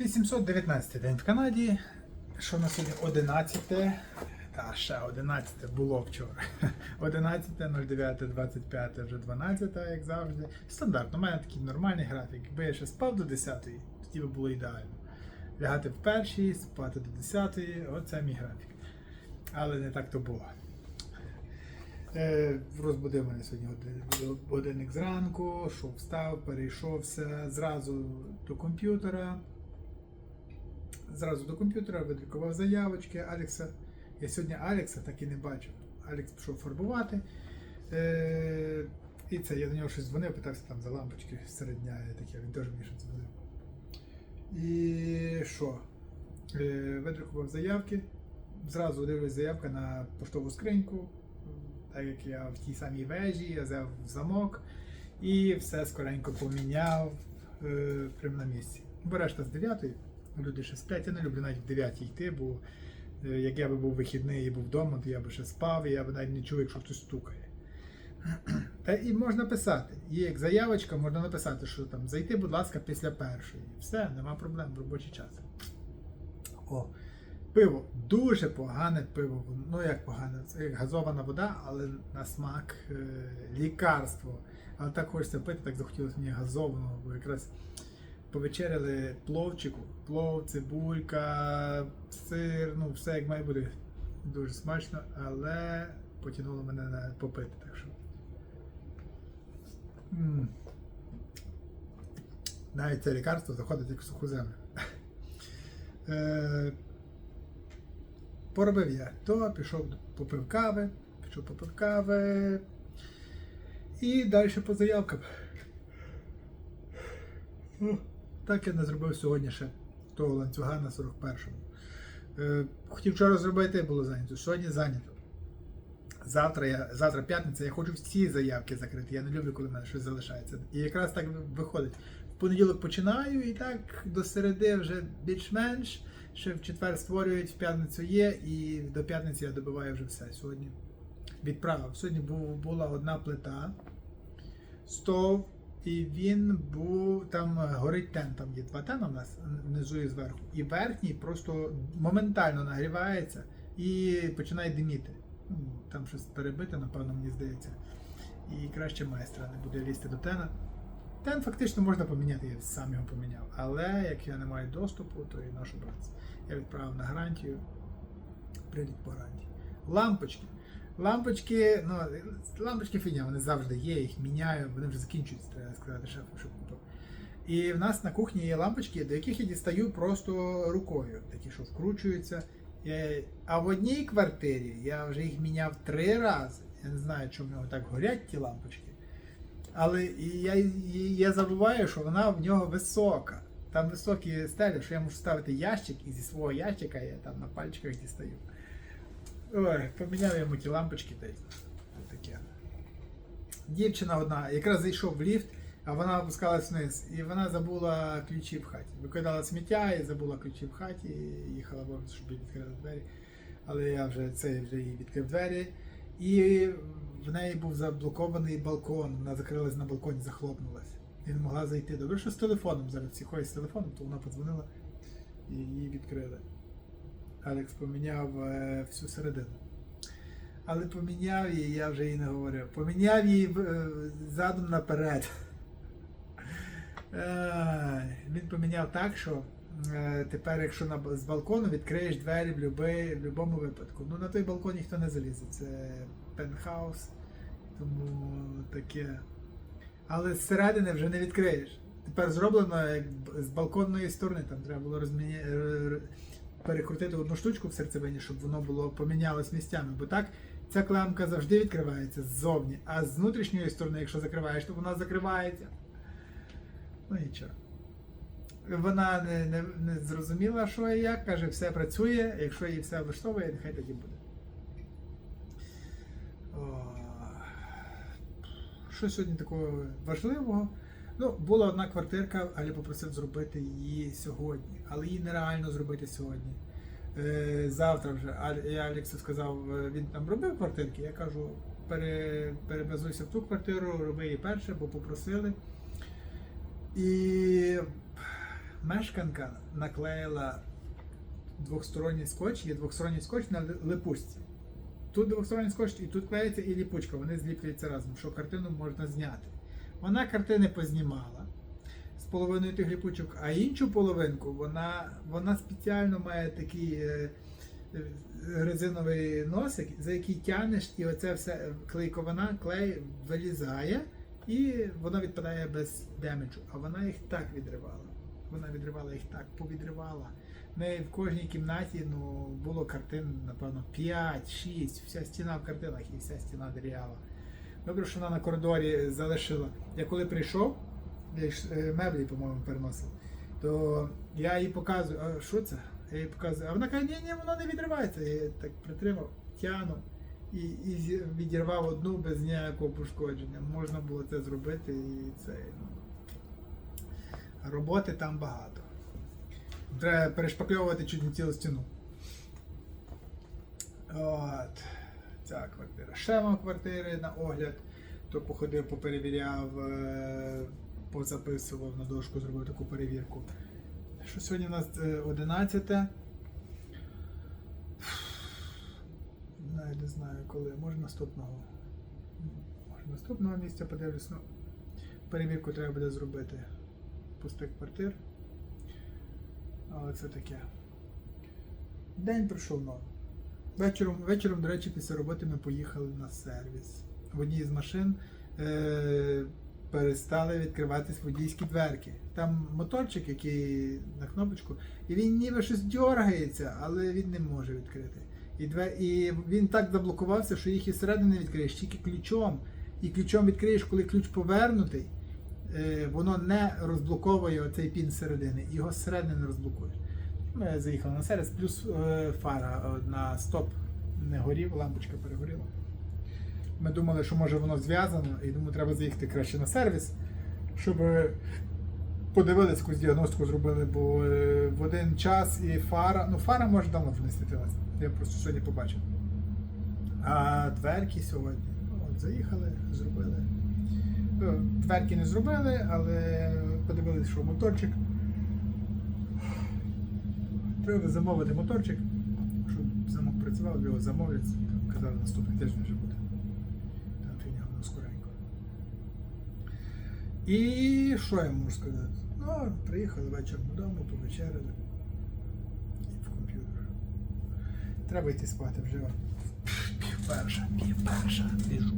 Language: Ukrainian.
819 день в Канаді. Що на сьогодні 11? Та ще 11 було вчора. 11.09.25 вже 12, як завжди. Стандартно, у мене такий нормальний графік. Якби я ще спав до 10, тоді би було ідеально. Лягати в першій, спати до 10, оце мій графік. Але не так то було. Е, Розбудив мене сьогодні годинник зранку, що встав, перейшовся зразу до комп'ютера. Зразу до комп'ютера видрукував заявочки Алекса. Я сьогодні Алекса так і не бачив. Алекс пішов фарбувати. Е, і це я до нього щось дзвонив, питався там за лампочки серед дня і таке, він теж мені щось дзвонив. І що? Е, видрукував заявки. Зразу дивлюсь заявка на поштову скриньку, так як я в тій самій вежі, я взяв замок і все скоренько поміняв е, прямо на місці. Бо решта з 9 люди ще сплять. Я не люблю навіть в 9 йти, бо е, як я би був вихідний і був вдома, то я би ще спав, і я би навіть не чув, якщо хтось стукає. Та і можна писати. Є як заявочка, можна написати, що там зайти, будь ласка, після першої. Все, нема проблем в робочий час. О, пиво. Дуже погане пиво. Ну як погане, це як газована вода, але на смак е, лікарство. Але так хочеться пити, так захотілося мені газованого, бо якраз повечеряли пловчику. Плов, цибулька, сир, ну все як має бути. Дуже смачно, але потягнуло мене на попити. Так що. М. Навіть це лікарство заходить як в суху землю. Е, Поробив я то, пішов попив кави, пішов попив кави. І далі по заявкам. Так я не зробив сьогодні ще того ланцюга на 41-му. Е, Хотів вчора зробити, було зайнято. Сьогодні зайнято. Завтра, я, завтра п'ятниця, я хочу всі заявки закрити. Я не люблю, коли в мене щось залишається. І якраз так виходить. В понеділок починаю і так до середи вже більш-менш. Ще в четвер створюють, в п'ятницю є, і до п'ятниці я добиваю вже все. Сьогодні відправив. Сьогодні була одна плита, стов, і він був там е, горить тен. Там є два тена у нас внизу і зверху. І верхній просто моментально нагрівається і починає диміти. Ну, Там щось перебите, напевно, мені здається. І краще майстра не буде лізти до тена. Тен фактично можна поміняти, я сам його поміняв. Але як я не маю доступу, то і нашу братці. Я відправив на гарантію. Прийдуть по гарантії. Лампочки. Лампочки, ну, лампочки фігня, вони завжди є, їх міняю, вони вже закінчуються, треба сказати шефу, щоб купив. І в нас на кухні є лампочки, до яких я дістаю просто рукою, такі, що вкручуються. Е, А в одній квартирі я вже їх міняв три рази. Я не знаю, чому в нього так горять ті лампочки. Але я, я забуваю, що вона в нього висока. Там високі стелі, що я можу ставити ящик, і зі свого ящика я там на пальчиках дістаю. Ой, поміняв йому ті лампочки та таке. Дівчина одна, якраз зайшов в ліфт, а вона опускалась вниз, і вона забула ключі в хаті. Викидала сміття і забула ключі в хаті, і їхала в офіс, щоб відкрити двері. Але я вже це вже їй відкрив двері. І в неї був заблокований балкон, вона закрилась на балконі, захлопнулась. І не могла зайти. Добре, що з телефоном зараз всі ходять з телефоном, то вона подзвонила і її відкрили. Алекс поміняв е, всю середину. Але поміняв її, я вже їй не говорив. Поміняв її е, задом наперед. Він поміняв так, що е, тепер, якщо з балкону відкриєш двері в, будь-якому випадку. Ну на той балкон ніхто не залізе. Це пентхаус, тому таке. Але зсередини вже не відкриєш. Тепер зроблено як з балконної сторони, там треба було розміня... перекрутити одну штучку в серцевині, щоб воно було помінялось місцями. Бо так ця клемка завжди відкривається ззовні, а з внутрішньої сторони, якщо закриваєш, то вона закривається. Ну нічого. Вона не, не, не зрозуміла, що і як, каже, все працює, якщо їй все влаштовує, нехай тоді буде. Що сьогодні такого важливого? Ну, була одна квартирка, але попросив зробити її сьогодні, але її нереально зробити сьогодні. Е, завтра вже. Я Алексу сказав, е, він там робив квартирки. Я кажу, пере, перебазуйся в ту квартиру, роби її перше, бо попросили. І мешканка наклеїла двохсторонній скотч, є двохсторонній скотч на ли- липучці. Тут двохсторонній скотч і тут клеїться і ліпучка, вони зліплюються разом, що картину можна зняти. Вона картини познімала з половиною тих ліпучок, а іншу половинку вона, вона спеціально має такий е, е, резиновий носик, за який тянеш, і оце все клейковина, клей вилізає, і воно відпадає без демеджу. А вона їх так відривала. Вона відривала їх так, повідривала. В неї в кожній кімнаті ну, було картин, напевно, 5, 6, вся стіна в картинах і вся стіна дірява. Добре, що вона на коридорі залишила. Я коли прийшов, е, меблі, по-моєму, переносив, то я їй показую, а що це? Я їй показую, а вона каже, ні, ні, воно не відривається. Я так притримав, тяну і, і відірвав одну без ніякого пошкодження. Можна було це зробити і це. Роботи там багато. Треба перешпакльовувати чуть не цілу стіну. От. Ця квартира. Ще мав квартири на огляд. То походив, поперевіряв, е, позаписував на дошку, зробив таку перевірку. Що сьогодні у нас е, 11. Навіть не знаю коли. Може наступного. Може наступного місця подивлюсь. Ну, перевірку треба буде зробити пустих квартир. Але це таке. День пройшов норм. Вечором, вечором, до речі, після роботи ми поїхали на сервіс. В одній з машин е- перестали відкриватись водійські дверки. Там моторчик, який на кнопочку, і він ніби щось дергається, але він не може відкрити. І, двер... і він так заблокувався, що їх і зсередини відкриєш тільки ключом. І ключом відкриєш, коли ключ повернутий, е, воно не розблоковує оцей пін зсередини, його зсередини не розблокуєш. Заїхали на сервіс, плюс е, фара е, на стоп не горів, лампочка перегоріла. Ми думали, що може воно зв'язано, і думаю, треба заїхати краще на сервіс, щоб е, подивились, якусь діагностику зробили, бо в один час і фара, ну фара може давно вже не світилася. Я просто сьогодні побачив. А дверки сьогодні. От, заїхали, зробили. Дверки не зробили, але подивилися, що моторчик. Треба замовити моторчик, щоб замок працював, його замовлять. Казали, наступний тиждень вже буде. Там фігня скоренько. І що я можу сказати? Ну, приїхали вечором додому, повечеряли. І в комп'ютер. Треба йти спати вже. Пів перша, пів перша, біжу.